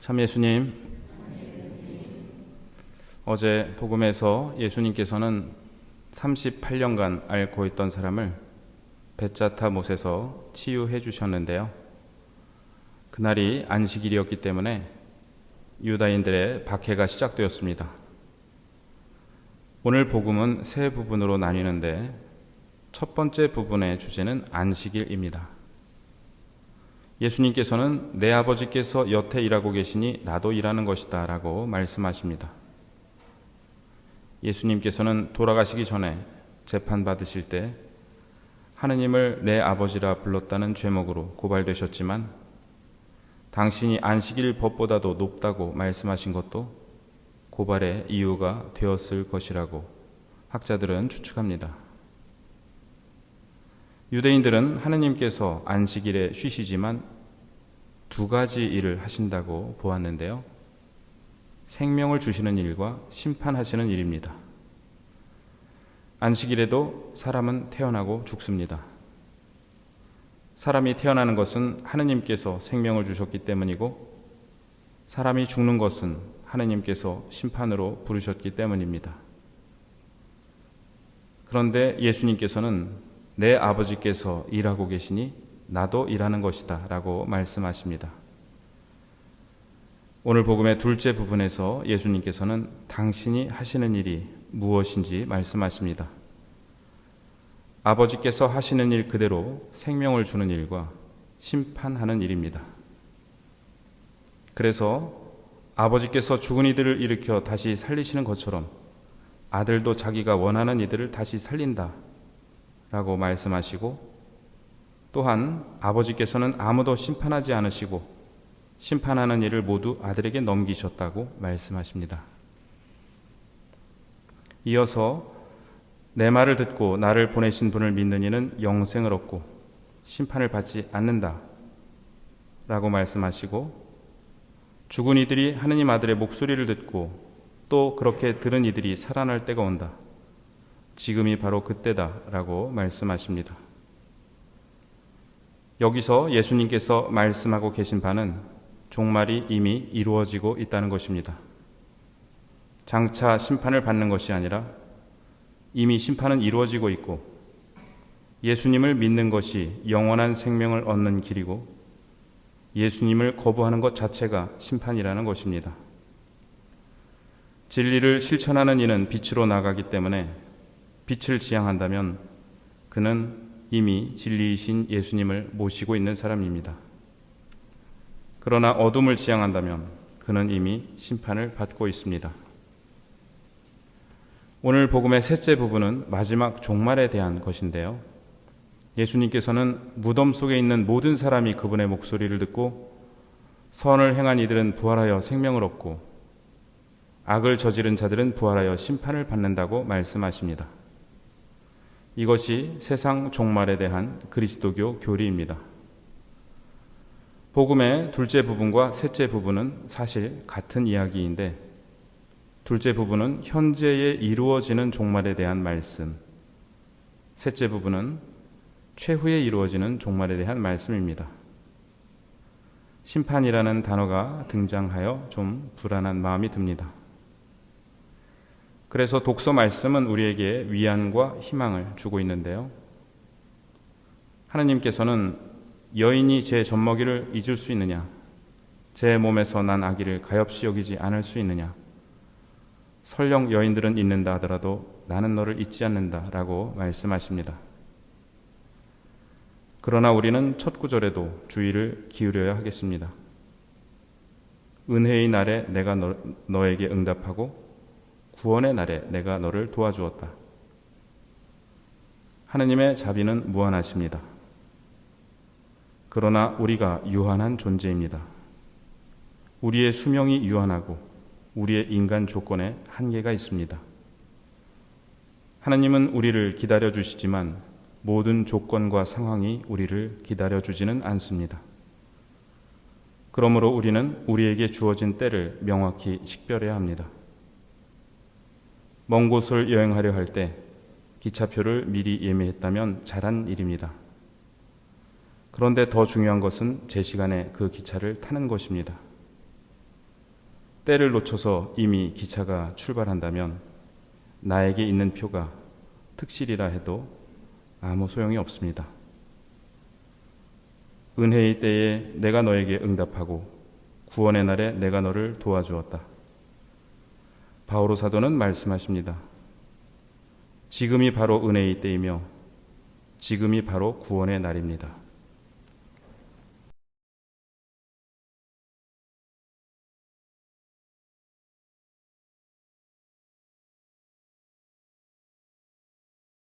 참 예수님, 어제 복음에서 예수님께서는 38년간 앓고 있던 사람을 베짜타 못에서 치유해 주셨는데요. 그날이 안식일이었기 때문에 유다인들의 박해가 시작되었습니다. 오늘 복음은 세 부분으로 나뉘는데 첫 번째 부분의 주제는 안식일입니다. 예수님께서는 내 아버지께서 여태 일하고 계시니 나도 일하는 것이다 라고 말씀하십니다. 예수님께서는 돌아가시기 전에 재판 받으실 때 하느님을 내 아버지라 불렀다는 죄목으로 고발되셨지만 당신이 안식일 법보다도 높다고 말씀하신 것도 고발의 이유가 되었을 것이라고 학자들은 추측합니다. 유대인들은 하느님께서 안식일에 쉬시지만 두 가지 일을 하신다고 보았는데요. 생명을 주시는 일과 심판하시는 일입니다. 안식일에도 사람은 태어나고 죽습니다. 사람이 태어나는 것은 하느님께서 생명을 주셨기 때문이고 사람이 죽는 것은 하느님께서 심판으로 부르셨기 때문입니다. 그런데 예수님께서는 내 아버지께서 일하고 계시니 나도 일하는 것이다 라고 말씀하십니다. 오늘 복음의 둘째 부분에서 예수님께서는 당신이 하시는 일이 무엇인지 말씀하십니다. 아버지께서 하시는 일 그대로 생명을 주는 일과 심판하는 일입니다. 그래서 아버지께서 죽은 이들을 일으켜 다시 살리시는 것처럼 아들도 자기가 원하는 이들을 다시 살린다 라고 말씀하시고 또한 아버지께서는 아무도 심판하지 않으시고 심판하는 일을 모두 아들에게 넘기셨다고 말씀하십니다. 이어서 내 말을 듣고 나를 보내신 분을 믿는 이는 영생을 얻고 심판을 받지 않는다. 라고 말씀하시고 죽은 이들이 하느님 아들의 목소리를 듣고 또 그렇게 들은 이들이 살아날 때가 온다. 지금이 바로 그때다라고 말씀하십니다. 여기서 예수님께서 말씀하고 계신 바는 종말이 이미 이루어지고 있다는 것입니다. 장차 심판을 받는 것이 아니라 이미 심판은 이루어지고 있고 예수님을 믿는 것이 영원한 생명을 얻는 길이고 예수님을 거부하는 것 자체가 심판이라는 것입니다. 진리를 실천하는 이는 빛으로 나가기 때문에 빛을 지향한다면 그는 이미 진리이신 예수님을 모시고 있는 사람입니다. 그러나 어둠을 지향한다면 그는 이미 심판을 받고 있습니다. 오늘 복음의 셋째 부분은 마지막 종말에 대한 것인데요. 예수님께서는 무덤 속에 있는 모든 사람이 그분의 목소리를 듣고 선을 행한 이들은 부활하여 생명을 얻고 악을 저지른 자들은 부활하여 심판을 받는다고 말씀하십니다. 이것이 세상 종말에 대한 그리스도교 교리입니다. 복음의 둘째 부분과 셋째 부분은 사실 같은 이야기인데 둘째 부분은 현재에 이루어지는 종말에 대한 말씀, 셋째 부분은 최후에 이루어지는 종말에 대한 말씀입니다. 심판이라는 단어가 등장하여 좀 불안한 마음이 듭니다. 그래서 독서 말씀은 우리에게 위안과 희망을 주고 있는데요. 하느님께서는 여인이 제 젖먹이를 잊을 수 있느냐? 제 몸에서 난 아기를 가엾이 여기지 않을 수 있느냐? 설령 여인들은 잊는다 하더라도 나는 너를 잊지 않는다 라고 말씀하십니다. 그러나 우리는 첫 구절에도 주의를 기울여야 하겠습니다. 은혜의 날에 내가 너, 너에게 응답하고 구원의 날에 내가 너를 도와주었다. 하느님의 자비는 무한하십니다. 그러나 우리가 유한한 존재입니다. 우리의 수명이 유한하고 우리의 인간 조건에 한계가 있습니다. 하나님은 우리를 기다려 주시지만 모든 조건과 상황이 우리를 기다려 주지는 않습니다. 그러므로 우리는 우리에게 주어진 때를 명확히 식별해야 합니다. 먼 곳을 여행하려 할 때 기차표를 미리 예매했다면 잘한 일입니다. 그런데 더 중요한 것은 제 시간에 그 기차를 타는 것입니다. 때를 놓쳐서 이미 기차가 출발한다면 나에게 있는 표가 특실이라 해도 아무 소용이 없습니다. 은혜의 때에 내가 너에게 응답하고 구원의 날에 내가 너를 도와주었다. 바오로 사도는 말씀하십니다. 지금이 바로 은혜의 때이며 지금이 바로 구원의 날입니다.